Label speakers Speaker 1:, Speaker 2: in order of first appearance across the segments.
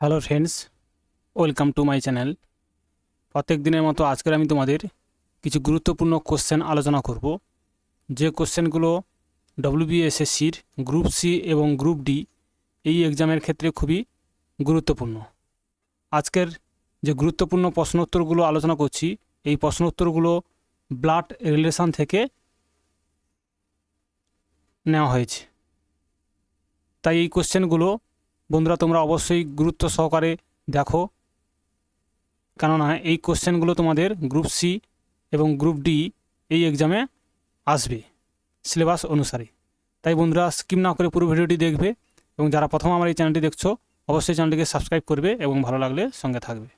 Speaker 1: Hello friends, welcome to my channel. প্রত্যেক দিনের মতো আজকের আমি তোমাদের কিছু গুরুত্বপূর্ণ কোশ্চেন আলোচনা করব। যে কোশ্চেনগুলো ডব্লিউবিএসএসসির গ্রুপ সি এবং গ্রুপ ডি এই এক্সামের ক্ষেত্রে খুবই গুরুত্বপূর্ণ। আজকের যে গুরুত্বপূর্ণ প্রশ্নোত্তরগুলো আলোচনা করছি, এই প্রশ্নোত্তরগুলো ব্লাড রিলেশন থেকে নেওয়া হয়েছে। তাই এই কোশ্চেনগুলো বন্ধুরা, তোমরা অবশ্যই গুরুত্ব সহকারে দেখো। কেননা এই কোশ্চেনগুলো তোমাদের গ্রুপ সি এবং গ্রুপ ডি এই এক্সামে আসবে সিলেবাস অনুসারে। তাই বন্ধুরা স্কিপ না করে পুরো ভিডিওটি দেখবে এবং যারা প্রথম আমার এই চ্যানেলটি দেখছ, অবশ্যই চ্যানেলটিকে সাবস্ক্রাইব করবে এবং ভালো লাগলে সঙ্গে থাকবে।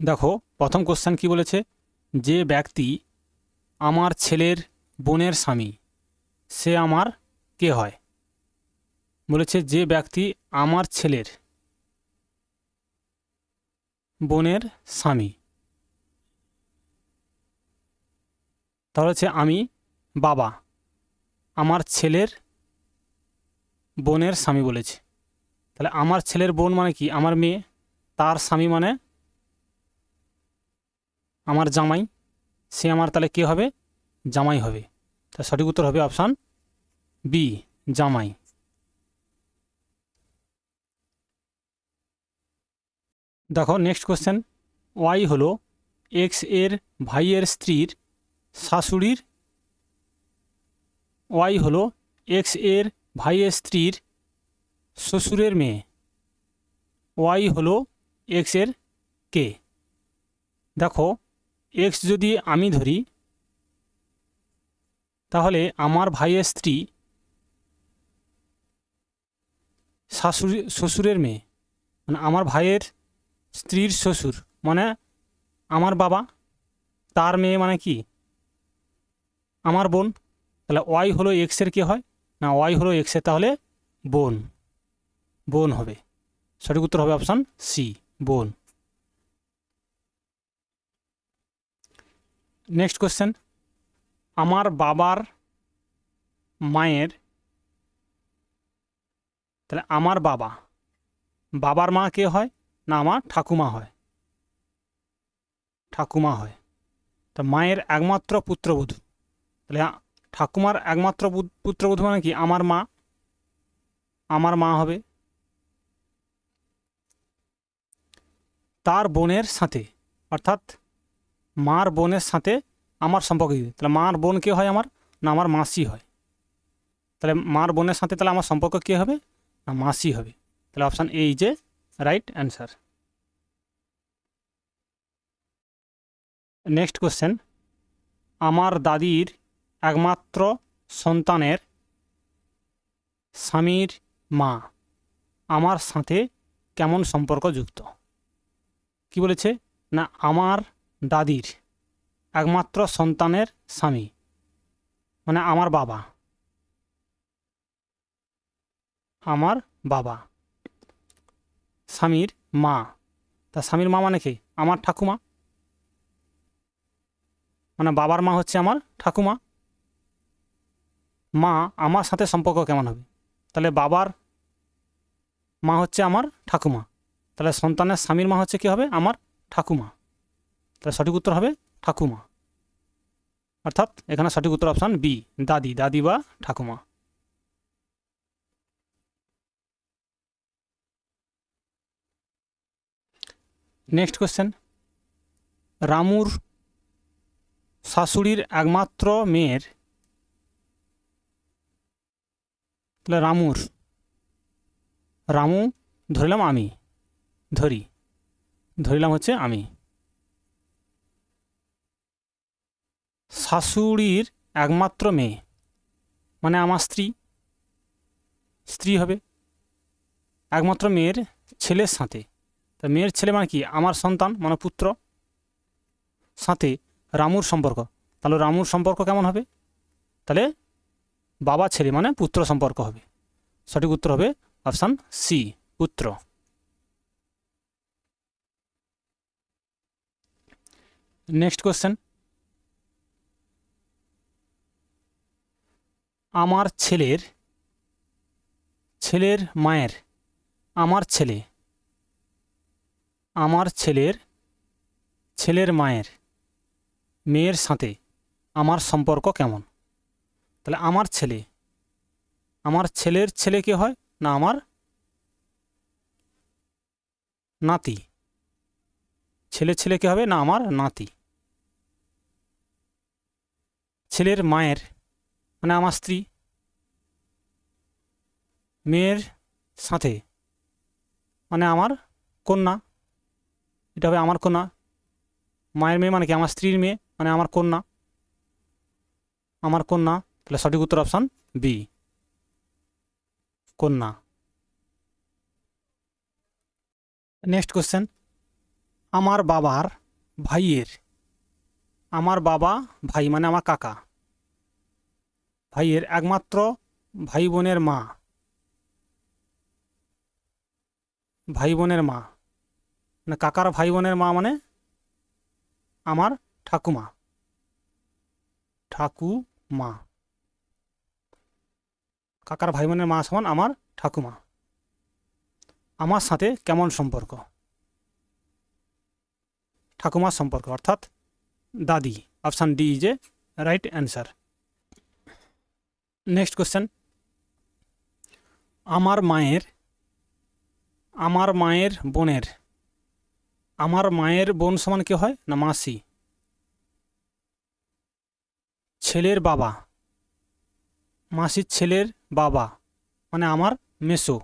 Speaker 1: দেখো, প্রথম কোশ্চেন কি বলেছে? যে ব্যক্তি আমার ছেলের বোনের স্বামী, সে আমার কে হয়? বলেছে যে ব্যক্তি আমার ছেলের বোনের স্বামী। তাহলে হচ্ছে আমি বাবা, আমার ছেলের বোনের স্বামী বলেছে। তাহলে আমার ছেলের বোন মানে কি? আমার মেয়ে, তার স্বামী মানে আমার জামাই। সে আমার তাহলে কে হবে? জামাই হবে। তা সঠিক উত্তর হবে অপশান বি, জামাই। দেখো নেক্সট কোশ্চেন ওয়াই হলো এক্সের ভাইয়ের স্ত্রীর শাশুড়ির ওয়াই হলো এক্সের ভাইয়ের স্ত্রীর শ্বশুরের মেয়ে। ওয়াই হলো এক্সের কে? দেখো এক্স যদি আমি ধরি, তাহলে আমার ভাইয়ের স্ত্রী শাশুড়ি, শ্বশুরের মেয়ে। মানে আমার ভাইয়ের স্ত্রীর শ্বশুর মানে আমার বাবা, তার মেয়ে মানে কি? আমার বোন, তাহলে ওয়াই হলো এক্সের কে হয়? না, ওয়াই হলো এক্সের তাহলে বোন বোন হবে। সঠিক উত্তর হবে অপশান সি বোন। নেক্সট কোশ্চেন আমার বাবার মায়ের, তাহলে আমার বাবা, বাবার মা কে হয়? না আমার ঠাকুমা হয়। ঠাকুমা হয়। তা মায়ের একমাত্র পুত্রবধূ। তাহলে ঠাকুমার একমাত্র পুত- পুত্রবধূ মানে কি? আমার মা। আমার মা হবে। তার বোনের সাথে, অর্থাৎ মার বোনের সাথে আমার সম্পর্ক কি? তাহলে মার বোন কে হয় আমার? না, আমার মাসি হয়। তাহলে মার বোনের সাথে তাহলে আমার সম্পর্ক কে হবে? না, মাসি হবে। তাহলে অপশান এই যে রাইট অ্যান্সার নেক্সট কোশ্চেন আমার দাদির একমাত্র সন্তানের স্বামীর মা আমার সাথে কেমন সম্পর্ক যুক্ত? কি বলেছে? না, আমার দাদির একমাত্র সন্তানের স্বামী মানে আমার বাবা। আমার বাবা। স্বামীর মা। তা স্বামীর মা মানে কি? আমার ঠাকুমা? মানে বাবার মা হচ্ছে আমার ঠাকুমা। মা, আমার সাথে সম্পর্ক কেমন হবে? তাহলে বাবার মা হচ্ছে আমার ঠাকুমা। তাহলে সন্তানের স্বামীর মা হচ্ছে কি হবে? আমার ঠাকুমা। তাহলে সঠিক উত্তর হবে ঠাকুমা। অর্থাৎ এখানে সঠিক উত্তর অপশান বি দাদি। দাদি বা ঠাকুমা। নেক্সট কোশ্চেন রামুর শাশুড়ির একমাত্র মেয়ের, তাহলে রামুর, রামু ধরলাম আমি, ধরি, ধরিলাম হচ্ছে আমি। শাশুড়ির একমাত্র মেয়ে মানে আমার স্ত্রী স্ত্রী হবে, একমাত্র মেয়ের ছেলের সাথে। তা মেয়ের ছেলে মানে কি? আমার সন্তান মানে পুত্র, সাথে রামুর সম্পর্ক। তাহলে রামুর সম্পর্ক কেমন হবে? তাহলে বাবা, ছেলে মানে পুত্র সম্পর্ক হবে। সঠিক উত্তর হবে অপশান সি, পুত্র। Next question. আমার ছেলের ছেলের মায়ের, আমার ছেলে, আমার ছেলের ছেলের মায়ের। মেয়ের সাথে আমার সম্পর্ক কেমন? তাহলে আমার ছেলে, আমার ছেলের ছেলে কে হয় না আমার নাতি? ছেলে ছেলে কে হবে না আমার নাতি? ছেলের মায়ের মানে আমার স্ত্রী, মেয়ের সাথে মানে আমার কন্যা, এটা হবে আমার কন্যা। মায়ের মেয়ে মানে কি? আমার স্ত্রীর মেয়ে? মানে আমার কন্যা। আমার কন্যা, তাহলে সঠিক উত্তর অপশান বি কন্যা। নেক্সট কোশ্চেন আমার বাবার ভাইয়ের, আমার বাবা ভাই মানে আমার কাকা। ভাইয়ের একমাত্র ভাই বোনের মা। ভাই বোনের মা। মানে কাকার ভাই বোনের মা মানে আমার ঠাকুমা। ঠাকুমা। কাকার ভাই বোনের মা সমান আমার ঠাকুমা। আমার সাথে কেমন সম্পর্ক? ঠাকুমার সম্পর্ক, অর্থাৎ দাদি, option D is a right answer. Next question. আমার মায়ের আমার মায়ের বোনের, আমার মায়ের বোন সমান কে হয় না মাসি? ছেলের বাবা। মাসির ছেলের বাবা মানে আমার মেসো।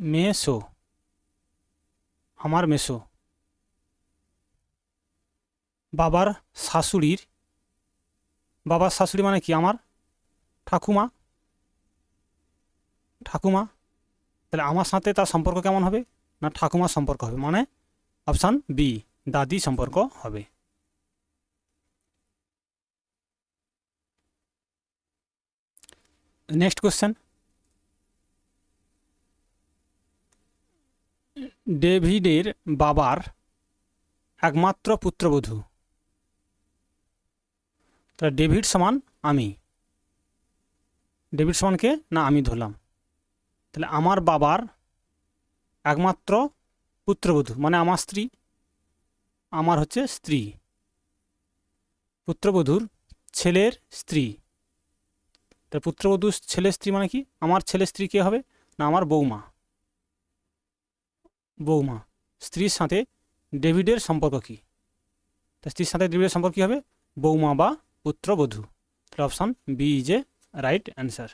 Speaker 1: মেসো। আমার মেসো। বাবার শাশুড়ির, বাবার শাশুড়ি মানে কি আমার? ঠাকুমা। ঠাকুমা, তাহলে আমার সাথে তার সম্পর্ক কেমন হবে? না ঠাকুমার সম্পর্ক হবে? মানে অপশান বি দাদি সম্পর্ক হবে। নেক্সট কোশ্চেন ডেভিডের বাবার একমাত্র পুত্রবধূ। তাহলে ডেভিড সমান আমি। ডেভিড সমানকে না, আমি ধরলাম। তাহলে আমার বাবার একমাত্র পুত্রবধূ মানে আমার স্ত্রী, আমার হচ্ছে স্ত্রী। পুত্রবধূর ছেলের স্ত্রী। তার পুত্রবধূর ছেলের স্ত্রী মানে কি? আমার ছেলের স্ত্রী কে হবে? না, আমার বৌমা বৌমা স্ত্রীর সাথে ডেভিডের সম্পর্ক কি? তা স্ত্রীর সাথে ডেভিডের সম্পর্ক কী হবে? বৌমা বা পুত্রবধূ। তাহলে option B is a right answer.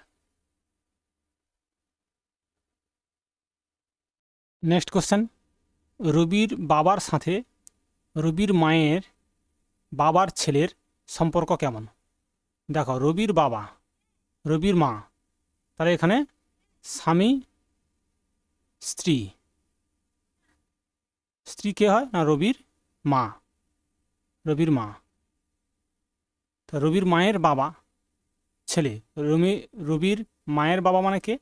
Speaker 1: Next question. রবির বাবার সাথে রবির মায়ের বাবার ছেলের সম্পর্ক কেমন? দেখো, রবির বাবা রবির মা। তাহলে এখানে স্বামী, স্ত্রী। স্ত্রী কে হয় না রবির মা? রবির মা। তা রবির মায়ের বাবা ছেলে। রবি রবির মায়ের বাবা মানে কে?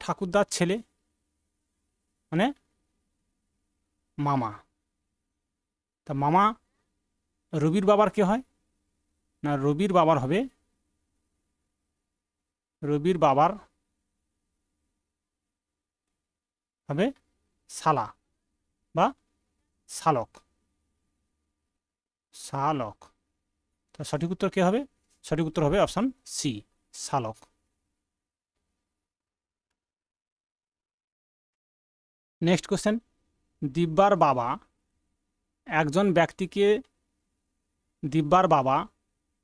Speaker 1: ঠাকুরদার ছেলে মানে মামা। তা মামা রবির বাবার কে হয়? না রবির বাবার হবে? রবির বাবার হবে শালা বা শালক শালক তো সঠিক উত্তর কে হবে? সঠিক উত্তর হবে অপশান সি শালক নেক্সট কোশ্চেন। দিব্যার বাবা একজন ব্যক্তিকে দিব্যার বাবা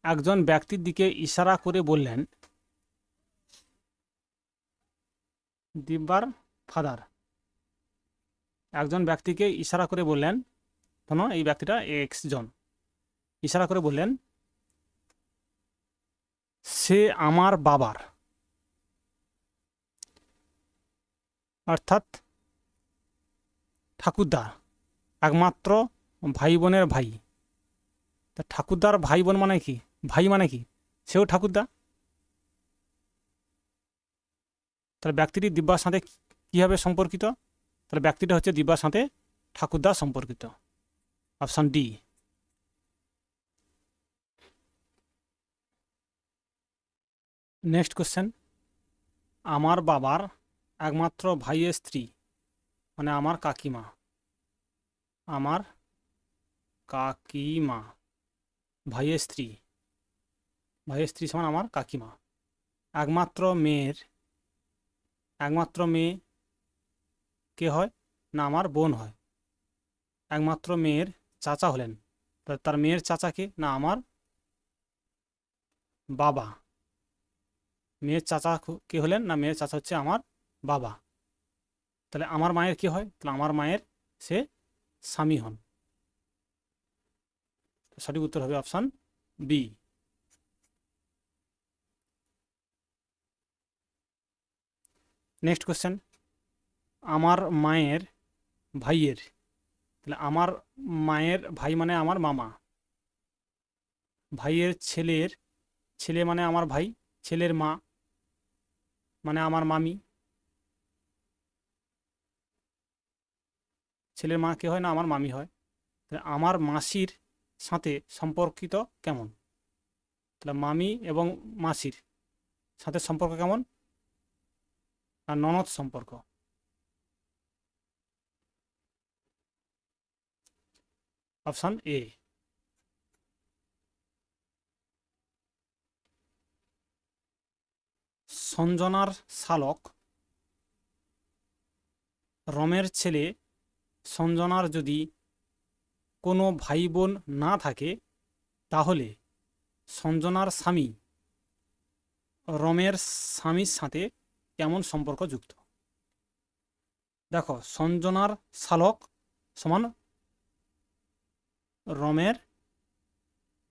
Speaker 1: একজন ব্যক্তির দিকে ইশারা করে বললেন, দিব্যার ফাদার। একজন ব্যক্তিকে ইশারা করে বললেন ধরো এই ব্যক্তিটা এক্স জন ইশারা করে বললেন, সে আমার বাবার। অর্থাৎ ঠাকুরদা একমাত্র ভাই বোনের ভাই। তা ঠাকুরদার ভাই বোন মানে কি? ভাই মানে কি? সেও ঠাকুরদা? তাহলে ব্যক্তিটি দিব্যার সাথে কীভাবে সম্পর্কিত? তাহলে ব্যক্তিটা হচ্ছে দিব্যার সাথে ঠাকুরদা সম্পর্কিত। Option D. Next question. আমার বাবার একমাত্র ভাইয়ের স্ত্রী মানে আমার কাকিমা। আমার কাকিমা, ভাইয়ের স্ত্রী। ভাইয়ের স্ত্রী সমান আমার কাকিমা। একমাত্র মেয়ের, একমাত্র মেয়ে কে হয়? না, আমার বোন হয়। একমাত্র মেয়ের চাচা হলেন। তার মেয়ের চাচাকে না, আমার বাবা। মেয়ের চাচা কে হলেন? না, মেয়ের চাচা হচ্ছে আমার বাবা। তাহলে আমার মায়ের কি হয়? তাহলে আমার মায়ের সে স্বামী হন। সঠিক উত্তর হবে অপশান বি। নেক্সট কোশ্চেন আমার মায়ের ভাইয়ের, তাহলে আমার মায়ের ভাই মানে আমার মামা। ভাইয়ের ছেলের, ছেলে মানে আমার ভাই, ছেলের মা মানে আমার মামি। ছেলের মা কে হয় না, আমার মামি হয়। তাহলে আমার মাসির সাথে সম্পর্কিত কেমন? তাহলে মামি এবং মাসির সাথে সম্পর্ক কেমন? আর ননদ সম্পর্ক। Option A সঞ্জনার শালক। রমের ছেলে সঞ্জনার যদি কোনো ভাই বোন না থাকে, তাহলে সঞ্জনার স্বামী রমের স্বামীর সাথে কেমন সম্পর্ক যুক্ত? দেখো, সঞ্জনার শালক সমান রমের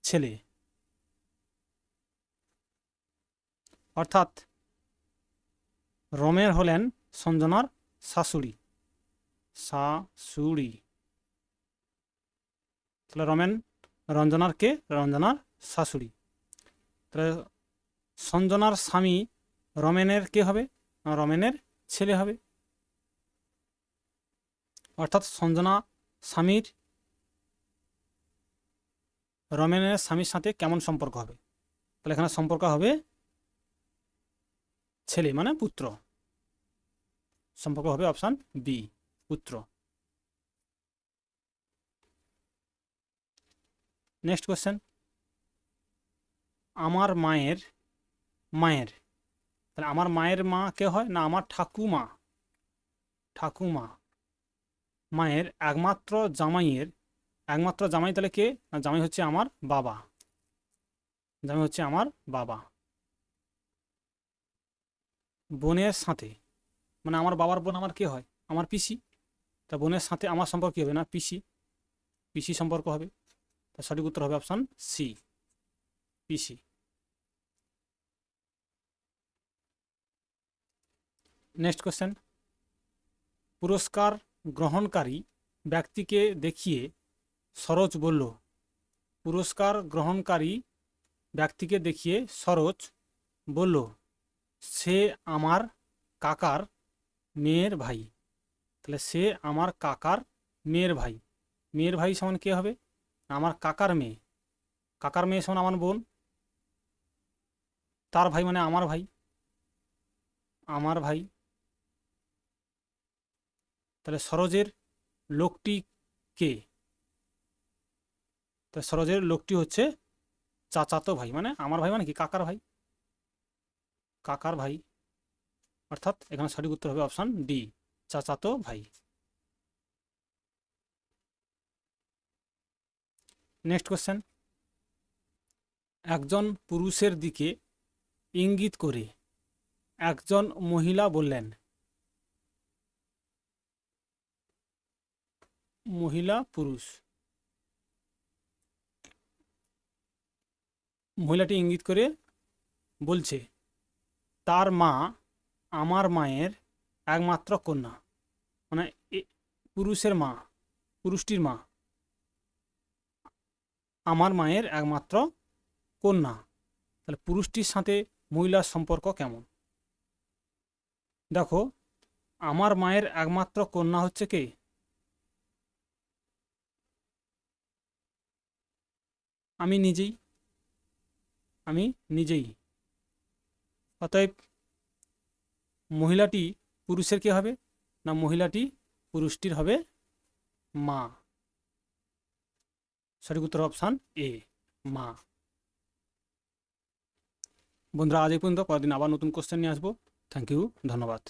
Speaker 1: ছেলে। অর্থাৎ রমের হলেন সঞ্জনার শাশুড়ি। শাশুড়ি। তাহলে রমেন রঞ্জনার কে? রঞ্জনার শাশুড়ি। তাহলে সঞ্জনার স্বামী রমেনের কে হবে? রমেনের ছেলে হবে। অর্থাৎ সঞ্জনা স্বামীর, রমেনের স্বামীর সাথে কেমন সম্পর্ক হবে? তাহলে এখানে সম্পর্ক হবে ছেলে মানে পুত্র। সম্পর্ক হবে অপশান বি, পুত্র। Next question. আমার মায়ের মায়ের তাহলে আমার মায়ের মা কে হয়? না, আমার ঠাকুমা। ঠাকুমা। মায়ের একমাত্র জামাইয়ের, একমাত্র জামাই তাহলে কে? না, জামাই হচ্ছে আমার বাবা। জামাই হচ্ছে আমার বাবা। বোনের সাথে। মানে আমার বাবার বোন আমার কে হয়? আমার পিসি। তা বোনের সাথে আমার সম্পর্ক হবে না? পিসি। পিসি সম্পর্ক হবে। তা সঠিক উত্তর হবে অপশান সি পিসি। নেক্সট কোশ্চেন পুরস্কার গ্রহণকারী ব্যক্তিকে দেখিয়ে সরোজ বলল, পুরস্কার গ্রহণকারী ব্যক্তিকে দেখিয়ে সরোজ বলল, সে আমার কাকার মেয়ের ভাই। তাহলে সে আমার কাকার মেয়ের ভাই। মেয়ের ভাই সমান কে হবে? আমার কাকার মেয়ে। কাকার মেয়ে সমান আমার বোন। তার ভাই মানে আমার ভাই। আমার ভাই। তাহলে সরোজের লোকটি কে? তা সরোজের লোকটি হচ্ছে চাচাতো ভাই মানে আমার ভাই মানে কি? কাকার ভাই। কাকার ভাই। অর্থাৎ এখানে সঠিক উত্তর হবে অপশান ডি, চাচাতো ভাই। Next question. একজন পুরুষের দিকে ইঙ্গিত করে একজন মহিলা বললেন মহিলা, পুরুষ। মহিলাটি ইঙ্গিত করে বলছে, তার মা আমার মায়ের একমাত্র কন্যা। মানে পুরুষের মা, পুরুষটির মা। আমার মায়ের একমাত্র কন্যা। তাহলে পুরুষটির সাথে মহিলার সম্পর্ক কেমন? দেখো, আমার মায়ের একমাত্র কন্যা হচ্ছে কে? আমি নিজেই আমি নিজেই। অতএব মহিলাটি পুরুষের কে হবে না মহিলাটি পুরুষটির হবে মা? সঠিক উত্তর অপশান এ, মা। বন্ধুরা, আজ পর্যন্ত। পরের দিন আবার নতুন কোশ্চেন নিয়ে আসব। থ্যাংক ইউ ধন্যবাদ।